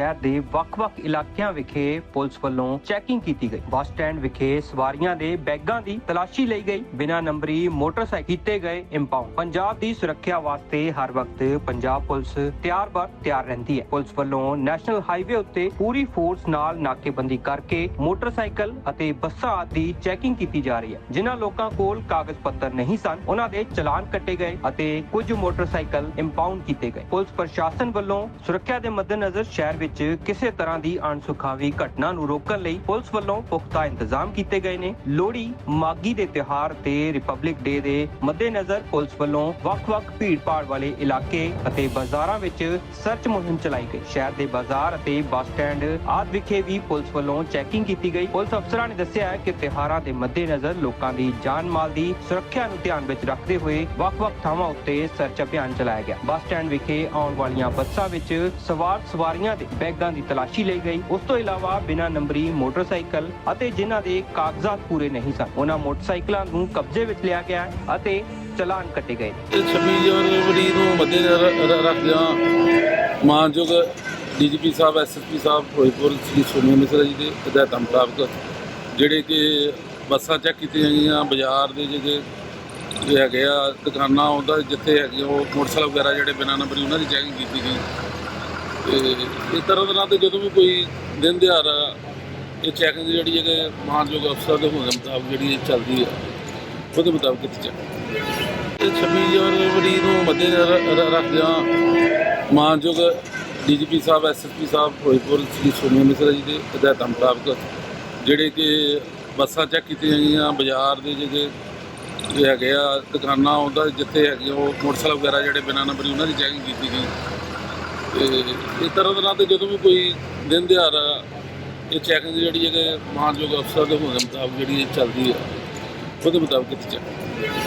ਸ਼ਹਿਰ ਦੇ ਵੱਖ-ਵੱਖ ਇਲਾਕਿਆਂ ਵਿਖੇ ਪੁਲਿਸ ਵੱਲੋਂ ਚੈਕਿੰਗ ਕੀਤੀ ਗਈ। ਬੱਸ ਸਟੈਂਡ ਵਿਖੇ ਸਵਾਰੀਆਂ ਦੇ ਬੈਗਾਂ ਦੀ ਤਲਾਸ਼ੀ ਲਈ ਗਈ। ਬਿਨਾਂ ਨੰਬਰੀ ਮੋਟਰਸਾਈਕਲ ਕੀਤੇ ਗਏ ਇੰਪਾਊਂਡ ਪੰਜਾਬ ਦੀ ਸੁਰੱਖਿਆ ਵਾਸਤੇ ਹਰ ਵਕਤ ਪੰਜਾਬ ਪੁਲਿਸ ਤਿਆਰ-ਬਰ ਤਿਆਰ ਰਹਿੰਦੀ ਹੈ। ਪੁਲਿਸ ਵੱਲੋਂ ਨੈਸ਼ਨਲ ਹਾਈਵੇ ਉੱਤੇ ਪੂਰੀ ਫੋਰਸ ਨਾਲ ਨਾਕੇਬੰਦੀ ਕਰਕੇ ਮੋਟਰਸਾਈਕਲ ਅਤੇ ਬੱਸਾਂ ਦੀ ਚੈਕਿੰਗ ਕੀਤੀ ਜਾ ਰਹੀ ਹੈ। ਜਿਨ੍ਹਾਂ ਲੋਕਾਂ ਕੋਲ ਕਾਗਜ਼ ਪੱਤਰ ਨਹੀਂ ਸਨ, ਉਹਨਾਂ ਦੇ ਚਲਾਨ ਕੱਟੇ ਗਏ ਅਤੇ ਕੁਝ ਮੋਟਰਸਾਈਕਲ ਇੰਪਾਊਂਡ ਕੀਤੇ ਗਏ। ਪੁਲਿਸ ਪ੍ਰਸ਼ਾਸਨ ਵੱਲੋਂ ਸੁਰੱਖਿਆ ਦੇ ਮੱਦੇਨਜ਼ਰ ਸ਼ਹਿਰ ਵਿੱਚ ਕਿਸੇ ਤਰ੍ਹਾਂ ਦੀ ਅਣਸੁਖਾਵੀ ਘਟਨਾ ਨੂੰ ਰੋਕਣ ਲਈ ਪੁਲਿਸ ਵੱਲੋਂ ਪੁਖਤਾ ਇੰਤਜ਼ਾਮ ਕੀਤੇ ਗਏ ਨੇ। ਲੋਹੜੀ ਮਾਗੀ ਦੇ ਤਿਉਹਾਰ ਤੇ ਰਿਪਬਲਿਕ ਡੇ ਦੇ ਮੱਦੇਨਜ਼ਰ ਪੁਲਿਸ ਵੱਲੋਂ ਵੱਖ-ਵੱਖ ਭੀੜ-ਭਾੜ ਵਾਲੇ ਇਲਾਕੇ ਅਤੇ ਬਾਜ਼ਾਰਾਂ ਵਿੱਚ ਸਰਚ ਮੁਹਿੰਮ ਚਲਾਈ ਗਈ। ਸ਼ਹਿਰ ਦੇ ਬਾਜ਼ਾਰ ਅਤੇ ਬੱਸ ਸਟੈਂਡ ਆਦਿ ਵਿਖੇ ਵੀ ਪੁਲਿਸ ਵੱਲੋਂ ਚੈਕਿੰਗ ਕੀਤੀ ਗਈ। ਪੁਲਿਸ ਅਫਸਰਾਂ ਨੇ ਦੱਸਿਆ ਕਿ ਤਿਉਹਾਰਾਂ ਦੇ ਮੱਦੇਨਜ਼ਰ ਲੋਕਾਂ ਦੀ ਜਾਨ ਮਾਲ ਦੀ ਸੁਰੱਖਿਆ ਨੂੰ ਧਿਆਨ ਵਿੱਚ ਰੱਖਦੇ ਹੋਏ ਵੱਖ-ਵੱਖ ਥਾਵਾਂ ਉੱਤੇ ਸਰਚ ਅਭਿਆਨ ਚਲਾਇਆ ਗਿਆ। ਬੱਸ ਸਟੈਂਡ ਵਿਖੇ ਆਉਣ ਵਾਲੀਆਂ ਬੱਸਾਂ ਵਿੱਚ ਸਵਾਰ ਸਵਾਰੀਆਂ ਦੇ ਬੈਗਾਂ ਦੀ ਤਲਾਸ਼ੀ ਲਈ ਗਈ। ਉਸ ਤੋਂ ਇਲਾਵਾ ਬਿਨਾਂ ਨੰਬਰੀ ਮੋਟਰਸਾਈਕਲ ਅਤੇ ਜਿਨ੍ਹਾਂ ਦੇ ਕਾਗਜ਼ਾਤ ਪੂਰੇ ਨਹੀਂ ਸਨ, ਉਹਨਾਂ ਮੋਟਰਸਾਈਕਲਾਂ ਨੂੰ ਕਬਜ਼ੇ ਵਿੱਚ ਲਿਆ ਗਿਆ ਅਤੇ ਚਲਾਨ ਕੱਟੇ ਗਏ। ਨੇ। 26 ਜਨਵਰੀ ਨੂੰ ਮੱਦੇਨਜ਼ਰ ਰੱਖਦਿਆਂ ਮਾਨਯੋਗ ਡੀਜੀਪੀ ਸਾਹਿਬ ਐਸਐਸਪੀ ਸਾਹਿਬ ਫਿਰੋਜ਼ਪੁਰ ਸ੍ਰੀ ਸੋਮੀ ਮਿਸਰਾ ਜੀ ਦੇ ਹਦਾਇਤਾਂ ਮੁਤਾਬਕ, ਜਿਹੜੇ ਕਿ ਬੱਸਾਂ ਚੈੱਕ ਕੀਤੀਆਂ ਗਈਆਂ, ਬਾਜ਼ਾਰ ਦੇ ਜਿਹੜੇ ਇਹ ਹੈਗੇ ਆ, ਦੁਕਾਨਾਂ ਉਹਦਾ ਜਿੱਥੇ ਹੈਗੇ ਉਹ ਮੋਟਰਸਾਈਕਲ ਵਗੈਰਾ ਜਿਹੜੇ ਬਿਨਾਂ ਨੰਬਰੀ ਉਹਨਾਂ ਦੀ ਚੈਕਿੰਗ ਕੀਤੀ ਗਈ। ਤੇ ਇਸ ਤਰ੍ਹਾਂ ਦੇ ਨਾਲ ਤੇ ਜਦੋਂ ਵੀ ਕੋਈ ਦਿਨ ਦਿਹਾੜਾ ਇਹ ਚੈਕਿੰਗ ਜਿਹੜੀ ਹੈ ਕਿ ਮਾਨਯੋਗ ਅਫਸਰ ਦੇ ਹੋਣ ਦੇ ਮੁਤਾਬਕ ਜਿਹੜੀ ਚੱਲਦੀ ਹੈ ਉਹਦੇ ਮੁਤਾਬਕ ਕੀਤੀ ਜਾਂਦੀ ਹੈ 26 ਜਨਵਰੀ ਨੂੰ ਮੱਦੇਨਜ਼ਰ ਰੱਖਦਿਆਂ ਮਾਨਯੋਗ ਡੀਜੀਪੀ ਸਾਹਿਬ ਐਸਐਸਪੀ ਸਾਹਿਬ ਫਿਰੋਜ਼ਪੁਰ ਸ੍ਰੀ ਸੋਮੀ ਮਿਸਰਾ ਜੀ ਦੇ ਹਦਾਇਤਾਂ ਮੁਤਾਬਕ ਜਿਹੜੇ ਕਿ ਬੱਸਾਂ ਚੈੱਕ ਕੀਤੀਆਂ ਗਈਆਂ, ਬਾਜ਼ਾਰ ਦੇ ਜਿਹੜੇ ਹੈਗੇ ਆ, ਦੁਕਾਨਾਂ, ਉਹਦਾ ਜਿੱਥੇ ਹੈਗੇ ਉਹ ਮੋਟਰਸਾਈਕਲ ਵਗੈਰਾ ਜਿਹੜੇ ਬਿਨਾਂ ਨੰਬਰੀ ਉਹਨਾਂ ਦੀ ਚੈਕਿੰਗ ਕੀਤੀ ਗਈ। ਤੇ ਇਹ ਤਰ੍ਹਾਂ ਦੇ ਤੇ ਜਦੋਂ ਵੀ ਕੋਈ ਦਿਨ ਦਿਹਾੜਾ ਇਹ ਚੈਕਿੰਗ ਜਿਹੜੀ ਹੈ ਕਿ ਮਾਨਯੋਗ ਅਫਸਰ ਦੇ ਹੋਣ ਦੇ ਮੁਤਾਬਕ ਜਿਹੜੀ ਚੱਲਦੀ ਹੈ ਉਹਦੇ ਮੁਤਾਬਕ ਕੀਤੀ ਜਾਂਦੀ ਹੈ